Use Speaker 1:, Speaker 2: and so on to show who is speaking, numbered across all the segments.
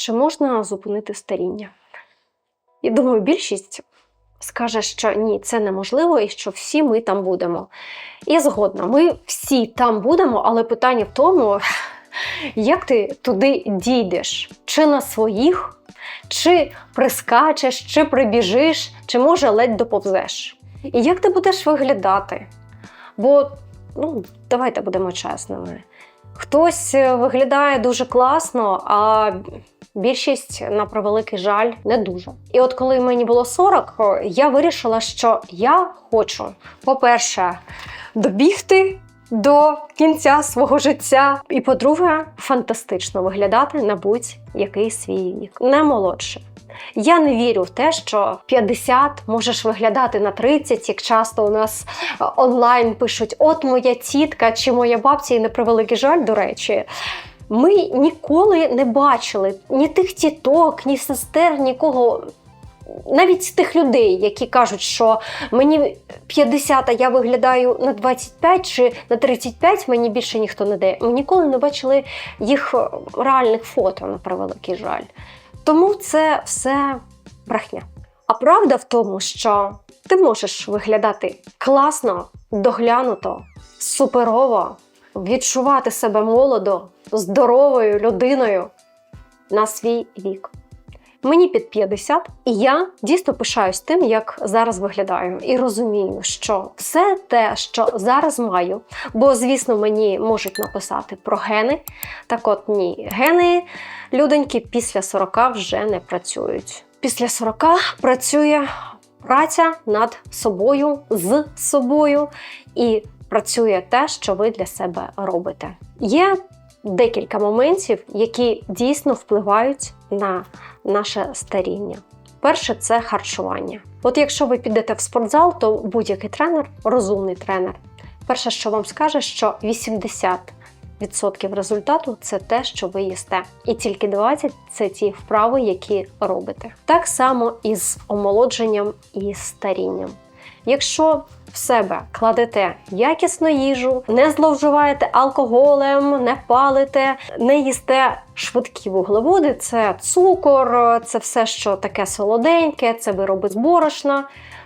Speaker 1: Чи можна зупинити старіння? І думаю, більшість скаже, що ні, це неможливо і що всі ми там будемо. І згодна, ми всі там будемо, але питання в тому, як ти туди дійдеш? Чи на своїх, чи прискачеш, чи прибіжиш, чи може ледь доповзеш? І як ти будеш виглядати? Бо, ну, давайте будемо чесними. Хтось е, виглядає дуже класно, а більшість, на превеликий жаль, не дуже. І от коли мені було 40, я вирішила, що я хочу, по-перше, добігти до кінця свого життя. І по-друге, фантастично виглядати на будь-який свій вік, не молодше. Я не вірю в те, що 50 можеш виглядати на 30, як часто у нас е, онлайн пишуть: от моя тітка чи моя бабця, і на превеликий жаль, до речі. Ми ніколи не бачили ні тих тіток, ні сестер, нікого. Навіть тих людей, які кажуть, що мені 50, а я виглядаю на 25 чи на 35, мені більше ніхто не дає. Ми ніколи не бачили їх е, реальних фото, на превеликий жаль. Тому це все брехня. А правда в тому, що ти можеш виглядати класно, доглянуто, суперово, відчувати себе молодо, здоровою людиною на свій вік. Мені під 50, і я дійсно пишаюсь тим, як зараз виглядаю, і розумію, що все те, що зараз маю, бо, звісно, мені можуть написати про гени. Так от ні, гени людоньки після 40 вже не працюють. Після 40 працює праця над собою, з собою, і працює те, що ви для себе робите. Є декілька моментів, які дійсно впливають на наше старіння. Перше це харчування. От якщо ви підете в спортзал, то будь-який тренер, розумний тренер, перше, що вам скаже, що 80% результату це те, що ви їсте, і тільки 20% це ті вправи, які робите. Так само і з омолодженням і старінням. Якщо в себе кладете якісну їжу, не зловживаєте алкоголем, не палите, не їсте швидкі вуглеводи, це цукор, це все, що таке солоденьке, це вироби з борошна,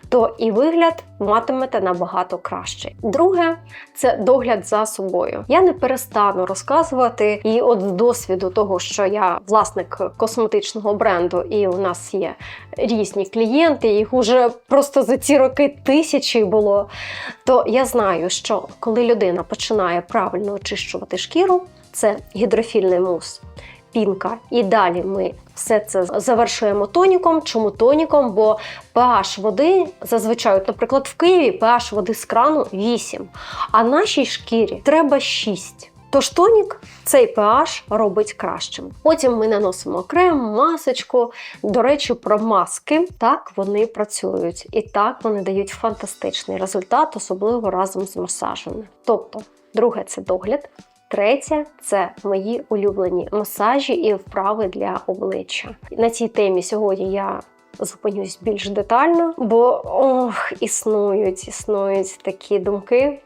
Speaker 1: то і вигляд матимете набагато краще. Друге це догляд за собою. Я не перестану розказувати, і от з досвіду того, що я власник косметичного бренду, і у нас є різні клієнти, їх уже просто за ці роки тисячі було. То я знаю, що коли людина починає правильно очищувати шкіру, це гідрофільний мус. Пінка. І далі ми все це завершуємо тоніком. Чому тоніком? Бо pH води зазвичай, наприклад, в Києві pH води з крану 8, а нашій шкірі треба 6. Тож тонік цей pH робить кращим. Потім ми наносимо крем, масочку. До речі, про маски так вони працюють, і так вони дають фантастичний результат, особливо разом з масажами. Тобто, друге це догляд. Третє це мої улюблені масажі і вправи для обличчя. На цій темі сьогодні я зупинюсь більш детально, бо ох, існують, існують такі думки.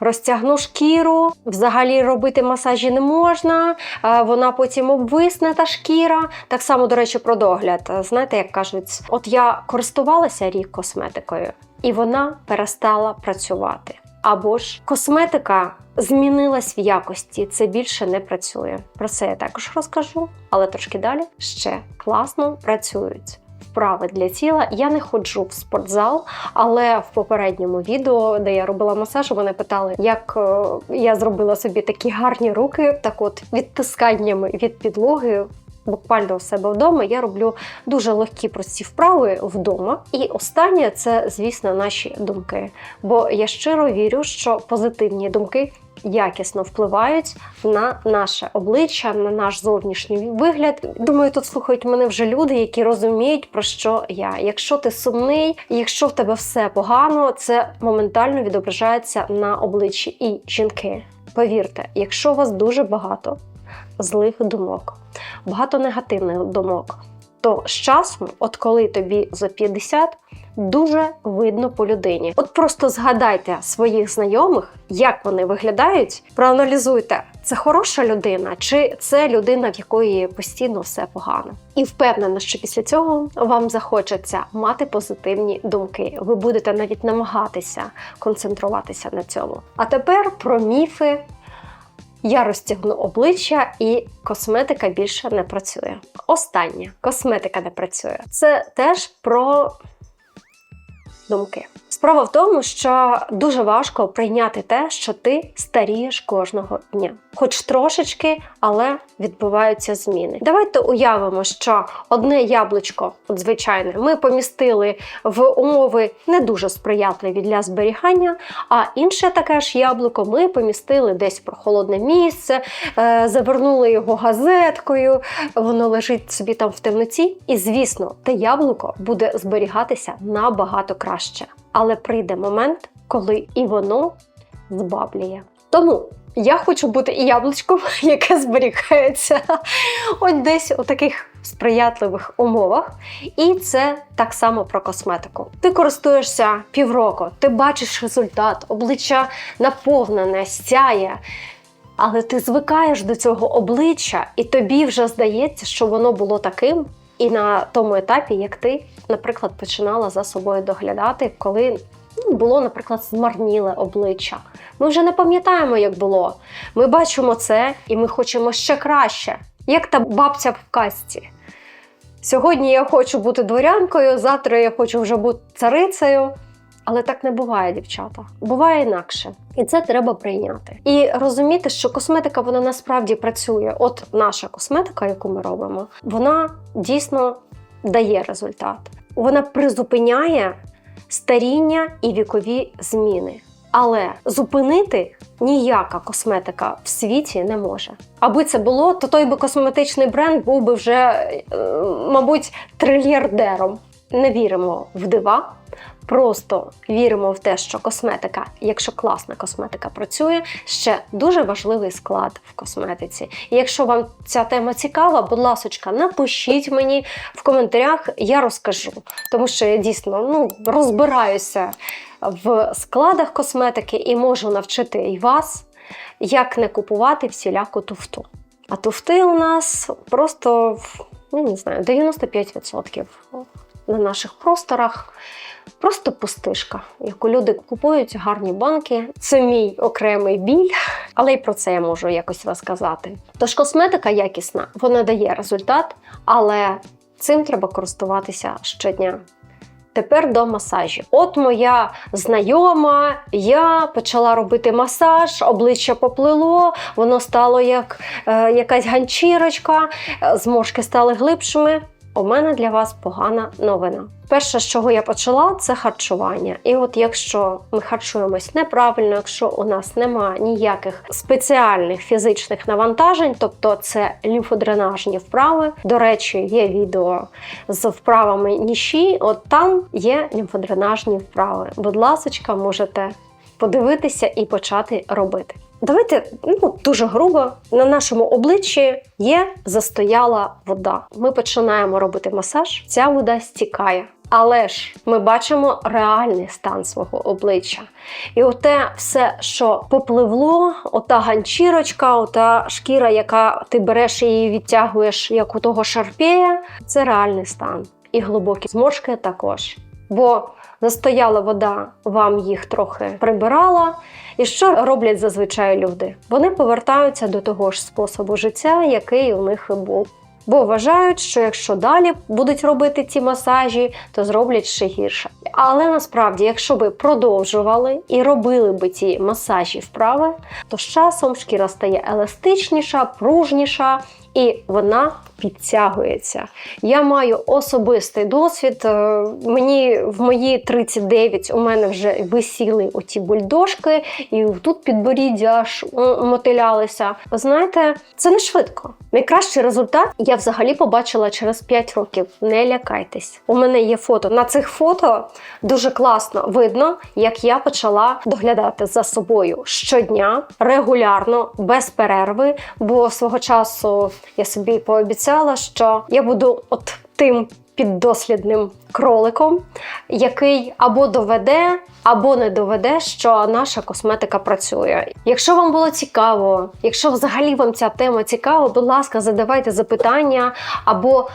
Speaker 1: Розтягну шкіру, взагалі робити масажі не можна, вона потім обвисне та шкіра. Так само, до речі, про догляд. Знаєте, як кажуть, от я користувалася рік косметикою, і вона перестала працювати. Або ж косметика змінилась в якості, це більше не працює. Про це я також розкажу, але трошки далі ще класно працюють. Вправи для тіла. Я не ходжу в спортзал, але в попередньому відео, де я робила масаж, вони питали, як е, я зробила собі такі гарні руки. Так, от відтисканнями від підлоги. Буквально у себе вдома я роблю дуже легкі прості вправи вдома. І останнє це, звісно, наші думки. Бо я щиро вірю, що позитивні думки якісно впливають на наше обличчя, на наш зовнішній вигляд. Думаю, тут слухають мене вже люди, які розуміють, про що я. Якщо ти сумний, якщо в тебе все погано, це моментально відображається на обличчі. І жінки, повірте, якщо вас дуже багато злих думок, багато негативних думок, то з часом, от коли тобі за 50, дуже видно по людині. От просто згадайте своїх знайомих, як вони виглядають, проаналізуйте, це хороша людина, чи це людина, в якої постійно все погано. І впевнена, що після цього вам захочеться мати позитивні думки. Ви будете навіть намагатися концентруватися на цьому. А тепер про міфи. Я розтягну обличчя і косметика більше не працює. Останнє косметика не працює. Це теж про думки. Справа в тому, що дуже важко прийняти те, що ти старієш кожного дня, хоч трошечки, але відбуваються зміни. Давайте уявимо, що одне яблучко, от звичайне, ми помістили в умови не дуже сприятливі для зберігання, а інше таке ж яблуко ми помістили десь в прохолодне місце, е, завернули його газеткою, воно лежить собі там в темноті. І звісно, те яблуко буде зберігатися набагато краще. Але прийде момент, коли і воно збаблює. Тому я хочу бути і яблучком, яке зберігається от десь у таких сприятливих умовах. І це так само про косметику. Ти користуєшся півроку, ти бачиш результат, обличчя наповнене, сяє. Але ти звикаєш до цього обличчя, і тобі вже здається, що воно було таким, і на тому етапі, як ти, наприклад, починала за собою доглядати, коли ну, було, наприклад, змарніле обличчя. Ми вже не пам'ятаємо, як було. Ми бачимо це і ми хочемо ще краще, як та бабця в казці. Сьогодні я хочу бути дворянкою, завтра я хочу вже бути царицею. Але так не буває, дівчата. Буває інакше. І це треба прийняти. І розуміти, що косметика вона насправді працює. От наша косметика, яку ми робимо, вона дійсно дає результат. Вона призупиняє старіння і вікові зміни. Але зупинити ніяка косметика в світі не може. Аби це було, то той би косметичний бренд був би вже, е, мабуть, трильярдером. Не віримо в дива, просто віримо в те, що косметика, якщо класна косметика працює, ще дуже важливий склад в косметиці. І якщо вам ця тема цікава, будь ласка, напишіть мені в коментарях, я розкажу. Тому що я дійсно ну, розбираюся в складах косметики і можу навчити і вас, як не купувати всіляку туфту. А туфти у нас просто ну, не знаю, 95% на наших просторах. Просто пустишка, яку люди купують гарні банки. Це мій окремий біль, але й про це я можу якось розказати. Тож косметика якісна, вона дає результат, але цим треба користуватися щодня. Тепер до масажів. От моя знайома, я почала робити масаж, обличчя поплило, воно стало як е, якась ганчірочка, е, зморшки стали глибшими. У мене для вас погана новина. Перше, з чого я почала, це харчування. І от якщо ми харчуємось неправильно, якщо у нас немає ніяких спеціальних фізичних навантажень, тобто це лімфодренажні вправи. До речі, є відео з вправами ніші, от там є лімфодренажні вправи. Будь ласка, можете подивитися і почати робити. Давайте ну, дуже грубо на нашому обличчі є застояла вода. Ми починаємо робити масаж, ця вода стікає. Але ж ми бачимо реальний стан свого обличчя. І оте все, що попливло, ота ганчірочка, ота шкіра, яка ти береш і її відтягуєш, як у того шарпея, це реальний стан. І глибокі зморшки також. Бо застояла вода, вам їх трохи прибирала. І що роблять зазвичай люди? Вони повертаються до того ж способу життя, який у них був. Бо вважають, що якщо далі будуть робити ці масажі, то зроблять ще гірше. Але насправді, якщо би продовжували і робили би ці масажі вправи, то з часом шкіра стає еластичніша, пружніша і вона підтягується. Я маю особистий досвід. Е, Мені в мої 39 у мене вже висіли оті бульдожки, і тут підборіддя аж мотилялися. Знаєте, це не швидко. Найкращий результат я взагалі побачила через 5 років. Не лякайтесь. У мене є фото. На цих фото дуже класно видно, як я почала доглядати за собою щодня, регулярно, без перерви. Бо свого часу я собі пообіцяла, що я буду от тим піддослідним кроликом, який або доведе, або не доведе, що наша косметика працює. Якщо вам було цікаво, якщо взагалі вам ця тема цікава, будь ласка, задавайте запитання або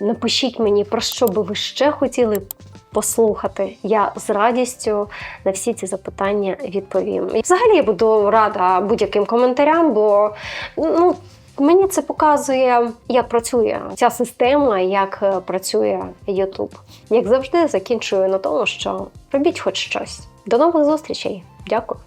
Speaker 1: напишіть мені, про що би ви ще хотіли послухати. Я з радістю на всі ці запитання відповім. І взагалі я буду рада будь-яким коментарям, бо ну. Мені це показує, як працює ця система, як е, працює YouTube. Як завжди, закінчую на тому, що робіть хоч щось. До нових зустрічей. Дякую.